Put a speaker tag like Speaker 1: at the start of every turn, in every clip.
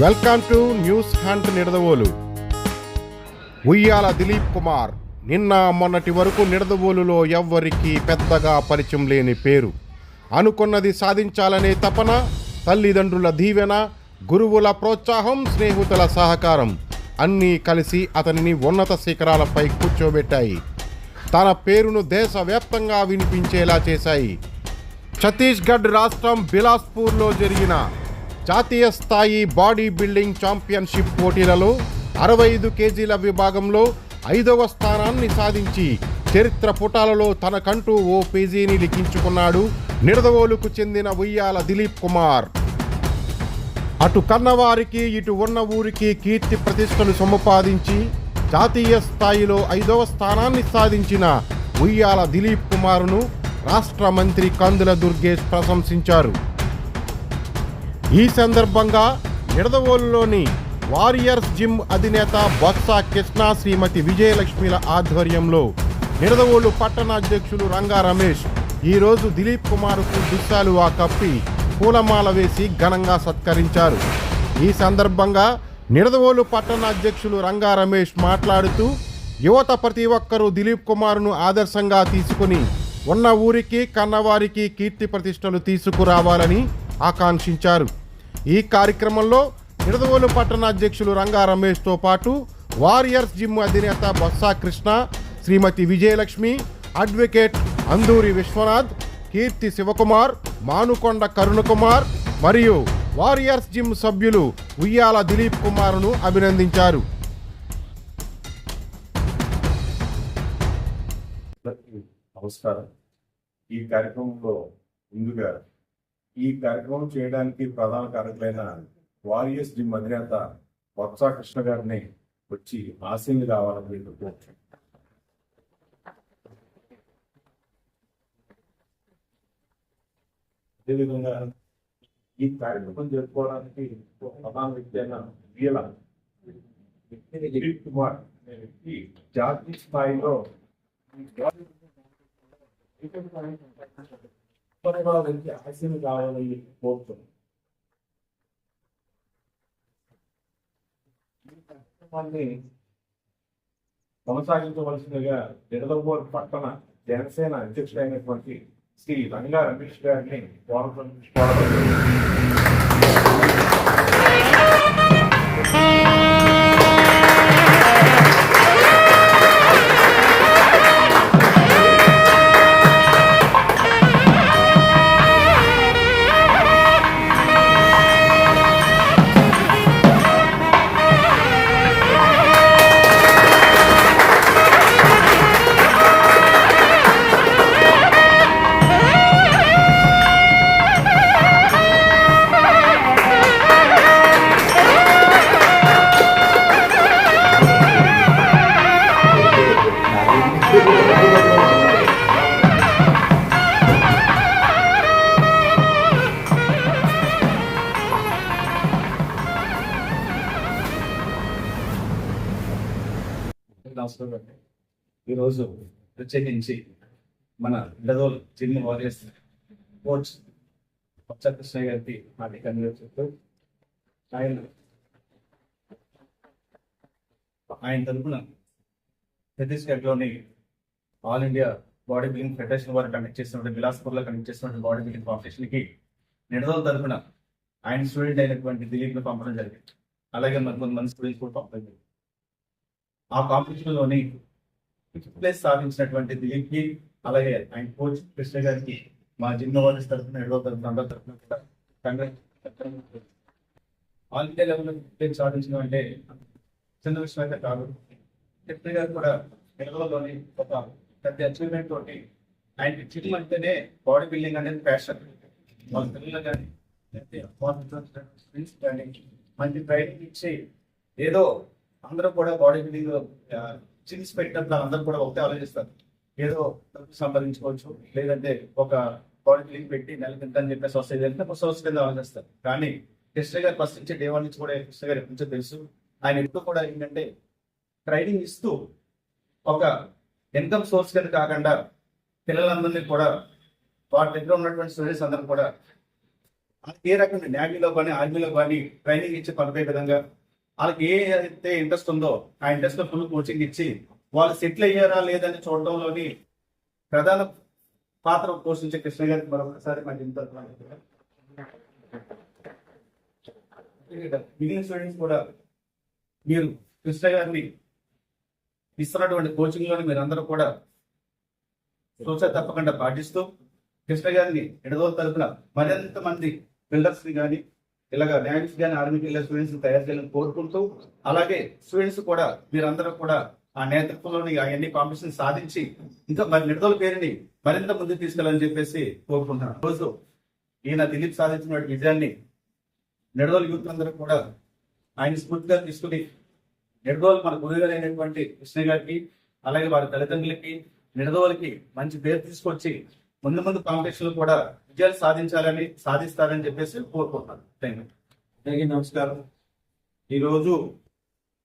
Speaker 1: Welcome to news hunt Nidadavolu. Uyyala Dilip Kumar నిన్న మొన్నటి వరకు నిడదవోలులో ఎవ్వరికీ పెద్దగా పరిచయం లేని పేరు. అనుకున్నది సాధించాలనే తపన తల్లిదండ్రుల దీవెన గురువుల ప్రోత్సాహం స్నేహితుల సహకారం అన్నీ కలిసి అతనిని ఉన్నత శిఖరాలపై కూర్చోబెట్టాయి. తన పేరును దేశవ్యాప్తంగా వినిపించేలా చేశాయి. ఛత్తీస్గఢ్ రాష్ట్రం బిలాస్పూర్లో జరిగిన జాతీయ స్థాయి బాడీ బిల్డింగ్ ఛాంపియన్షిప్ పోటీలలో అరవై ఐదు కేజీల విభాగంలో ఐదవ స్థానాన్ని సాధించి చరిత్ర పుటాలలో తనకంటూ ఓ పేజీని లిఖించుకున్నాడు నిడదవోలుకు చెందిన ఉయ్యాల దిలీప్ కుమార్. అటు కన్నవారికి ఇటు ఉన్న ఊరికి కీర్తి ప్రతిష్టలు సముపాదించి జాతీయ స్థాయిలో ఐదవ స్థానాన్ని సాధించిన ఉయ్యాల దిలీప్ కుమార్ను రాష్ట్ర మంత్రి కందుల దుర్గేష్ ప్రశంసించారు. ఈ సందర్భంగా నిడదవోలులోని వారియర్స్ జిమ్ అధినేత బొత్స కృష్ణ శ్రీమతి విజయలక్ష్మిల ఆధ్వర్యంలో నిడదవోలు పట్టణ అధ్యక్షులు రంగా రమేష్ ఈరోజు దిలీప్ కుమార్కు దుస్సాలువా కప్పి పూలమాల వేసి ఘనంగా సత్కరించారు. ఈ సందర్భంగా నిడదవోలు పట్టణ అధ్యక్షులు రంగా రమేష్ మాట్లాడుతూ యువత ప్రతి ఒక్కరూ దిలీప్ కుమార్ను ఆదర్శంగా తీసుకుని ఉన్న ఊరికి కన్నవారికి కీర్తి ప్రతిష్టలు తీసుకురావాలని ఆకాంక్షించారు. ఈ కార్యక్రమంలో నిడదవోలు పట్టణ అధ్యక్షులు రంగా రమేష్తో పాటు వారియర్స్ జిమ్ అధినేత బొత్స కృష్ణ శ్రీమతి విజయలక్ష్మి అడ్వకేట్ అందూరి విశ్వనాథ్ కీర్తి శివకుమార్ మానుకొండ కరుణకుమార్ మరియు వారియర్స్ జిమ్ సభ్యులు ఉయ్యాల దిలీప్ కుమార్ను అభినందించారు.
Speaker 2: నమస్కారం. ఈ కార్యక్రమంలో ముందుగా ఈ కార్యక్రమం చేయడానికి ప్రధాన కారకులైన వారియస్ జిమ్ అధినేత వత్స కృష్ణ గారిని వచ్చి ఆశీని కావాలని కోరుతున్నాను. అదేవిధంగా ఈ కార్యక్రమం జరుపుకోవడానికి ప్రధాన వ్యక్తి అయిన వీల దిలీప్ కుమార్ అనే వ్యక్తి జాతీయ స్థాయిలో పరిపాలనకి ఆశయం కావాలని కోరుతున్నాం కార్యక్రమాన్ని కొనసాగించవలసిందిగా నిడదవోలు పట్టణ జనసేన అధ్యక్షుడైనటువంటి శ్రీ రంగా రమేష్ గారిని కోరడం కోరడం
Speaker 3: నమస్కారం ఈరోజు ప్రత్యేకించి మన డదోల్ జిమ్ వారియర్స్ కోచ్ కృష్ణ గారికి మాటి కన్వీనర్ చెప్తూ ఆయన ఆయన తరపున ఛత్తీస్గఢ్లోని all India body building federation వారు కండక్ట్ చేస్తున్న బిలాస్పూర్లో కండక్ట్ చేస్తున్న బాడీ బిల్డింగ్ కాంపిటీషన్కి నిడదోల్ తరపున ఆయన స్టూడెంట్ అయినటువంటి దిలీప్ను పంపడం జరిగింది. అలాగే మరి కొంతమంది స్టూడెంట్స్ కూడా పంపడం జరిగింది. ఆ కాంపిటీషన్లోని ఫిఫ్త్ ప్లేస్ సాధించినటువంటి దిలీప్కి అలాగే ఆయన కోచ్ కృష్ణ గారికి మా జిమ్ వాళ్ళ తరఫున ఎడవ తరఫున అందరి తరఫున కూడా congrat all India level fifth place సాధించడం అంటే చిన్న విషయం అయితే కాదు. కృష్ణ గారు కూడా ఎడవలోని ఒక పెద్ద అచీవ్మెంట్ తోటి ఆయన జిమ్ అంటేనే బాడీ బిల్డింగ్ అనేది ఫ్యాషన్ వాళ్ళ పిల్లలు కానీ లేకపోతే మంచి ట్రైనింగ్ ఇచ్చి ఏదో అందరూ కూడా బాడీ బిల్డింగ్ చిన్స్ పెట్టినప్పుడు అందరూ కూడా ఒకటే ఆలోచిస్తారు. ఏదో డబ్బు సంపాదించుకోవచ్చు లేదంటే ఒక బాడీ బిల్డింగ్ పెట్టి నెలకి ఎంత అని చెప్పేసి వస్తుంది అంటే ఒక సోర్స్ కింద ఆలోచిస్తారు. కానీ కృష్ణ గారు ఫస్ట్ నుంచి డే వన్ నుంచి కూడా కృష్ణ గారు ఎప్పటి నుంచో తెలుసు. ఆయన ఎప్పుడు కూడా ఏంటంటే ట్రైనింగ్ ఇస్తూ ఒక ఇన్కమ్ సోర్స్ కింద కాకుండా పిల్లలందరినీ కూడా వాటి దగ్గర ఉన్నటువంటి స్టూడెంట్స్ అందరూ కూడా ఏ రకమైన నేవీలో కానీ ఆర్మీలో కానీ ట్రైనింగ్ ఇచ్చి పంపే విధంగా వాళ్ళకి ఏ అయితే ఇంట్రెస్ట్ ఉందో ఆ ఇంట్రెస్ట్లో ఫుల్ కోచింగ్ ఇచ్చి వాళ్ళు సెటిల్ అయ్యారా లేదని చూడడంలోని ప్రధాన పాత్ర పోషించే కృష్ణ గారికి మరొకసారి మరి ఇంత మిగిలిన స్టూడెంట్స్ కూడా మీరు కృష్ణ గారిని ఇస్తున్నటువంటి కోచింగ్లోని మీరందరూ కూడా సూచన తప్పకుండా పాటిస్తూ కృష్ణ గారిని ఎడదో తరపున మరింత మంది బిల్డర్స్ని కానీ ఇలాగ న్యాయస్ కానీ ఆర్మీకి వెళ్ళే స్టూడెంట్స్ని తయారు చేయాలని కోరుకుంటూ అలాగే స్టూడెంట్స్ కూడా మీరందరూ కూడా ఆ నేతృత్వంలోని అవన్నీ కాంపిటీషన్ సాధించి ఇంకా మరి నిడదల పేరుని మరింత ముందుకు తీసుకెళ్ళాలని చెప్పేసి కోరుకుంటున్నాను. రోజు ఈయన దిలీప్ సాధించిన విజయాన్ని నిడదోలు యూత్ అందరూ కూడా ఆయన స్ఫూర్తిగా తీసుకుని నిడదోలు మన గురుగారు కృష్ణ గారికి అలాగే వారి తల్లిదండ్రులకి నిడదోలకి మంచి పేరు తీసుకొచ్చి ముందు ముందు కాంపిటీషన్ కూడా విజయాలు సాధించాలని సాధిస్తారని చెప్పేసి కోరుకుంటున్నాను. థ్యాంక్ యూ
Speaker 4: అందరికీ నమస్కారం. ఈరోజు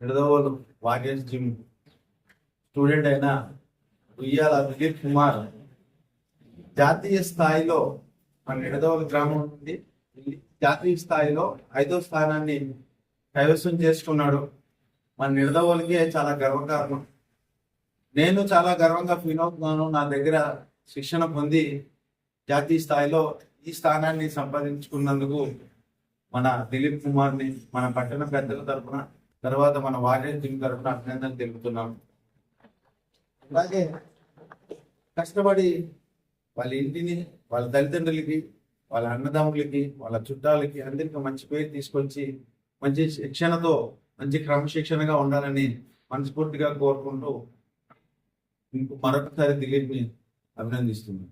Speaker 4: నిడదవోలు వాగేష్ జిమ్ స్టూడెంట్ అయిన ఉయ్యాల దిలీప్ కుమార్ జాతీయ స్థాయిలో మన నిడదవోలు గ్రామం నుండి జాతీయ స్థాయిలో ఐదో స్థానాన్ని కైవసం చేసుకున్నాడు. మన నిడదవోలకే చాలా గర్వకారణం నేను చాలా గర్వంగా ఫీల్ అవుతున్నాను. నా దగ్గర శిక్షణ పొంది జాతీయ స్థాయిలో ఈ స్థానాన్ని సంపాదించుకున్నందుకు మన దిలీప్ కుమార్ని మన పట్టణ పెద్దల తరఫున తర్వాత మన వారియర్ టీం తరఫున అభినందన తెలుపుతున్నాం. అలాగే కష్టపడి వాళ్ళ ఇంటిని వాళ్ళ తల్లిదండ్రులకి వాళ్ళ అన్నదమ్ములకి వాళ్ళ చుట్టాలకి అందరికీ మంచి పేరు తీసుకొచ్చి మంచి శిక్షణతో మంచి క్రమశిక్షణగా ఉండాలని మనస్ఫూర్తిగా కోరుకుంటూ మరొకసారి దిలీప్ని అభినందిస్తున్నాను.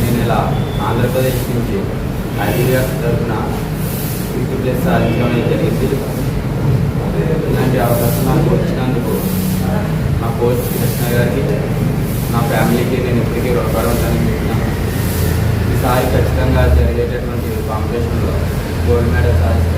Speaker 5: నేను ఇలా ఆంధ్రప్రదేశ్ నుంచి ఐడియా తరఫున ఫిఫ్టీ ప్లస్ సాధించడం జరిగింది ఇలాంటి అవకాశం నాకు వచ్చినందుకు నా కోచ్ కృష్ణ గారికి నా ఫ్యామిలీకి నేను ఇప్పటికీ రుణపడి ఉంటానని చెప్తున్నాను. ఈసారి ఖచ్చితంగా జరిగేటటువంటి కాంపిటీషన్లో గోల్డ్ మెడల్
Speaker 6: సాధిస్తాను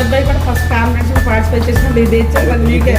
Speaker 6: అబ్బాయి కూడా ఫస్ట్ కాంపిటీషన్ పార్టిసిపేట్ చేసినప్పుడు ఇది ఇచ్చారు మీకే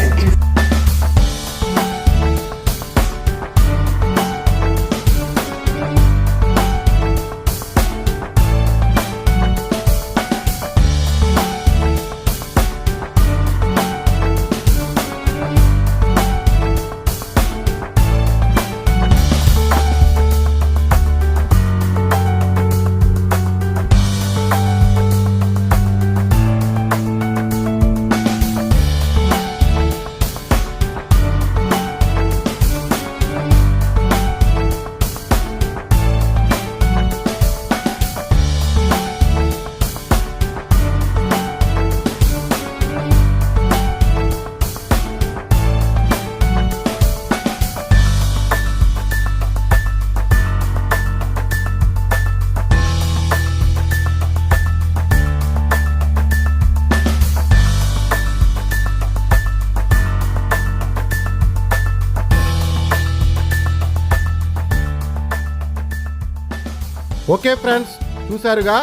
Speaker 1: ఓకే ఫ్రెండ్స్ చూశారుగా?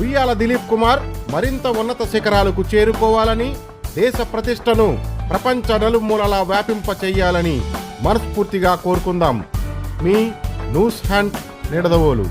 Speaker 1: ఉయ్యాల దిలీప్ కుమార్ మరింత ఉన్నత శిఖరాలకు చేరుకోవాలని దేశ ప్రతిష్టను ప్రపంచ నలుమూలలా వ్యాపింప చేయాలని మనస్ఫూర్తిగా కోరుకుందాం. మీ న్యూస్ హ్యాండ్ నిడదవోలు.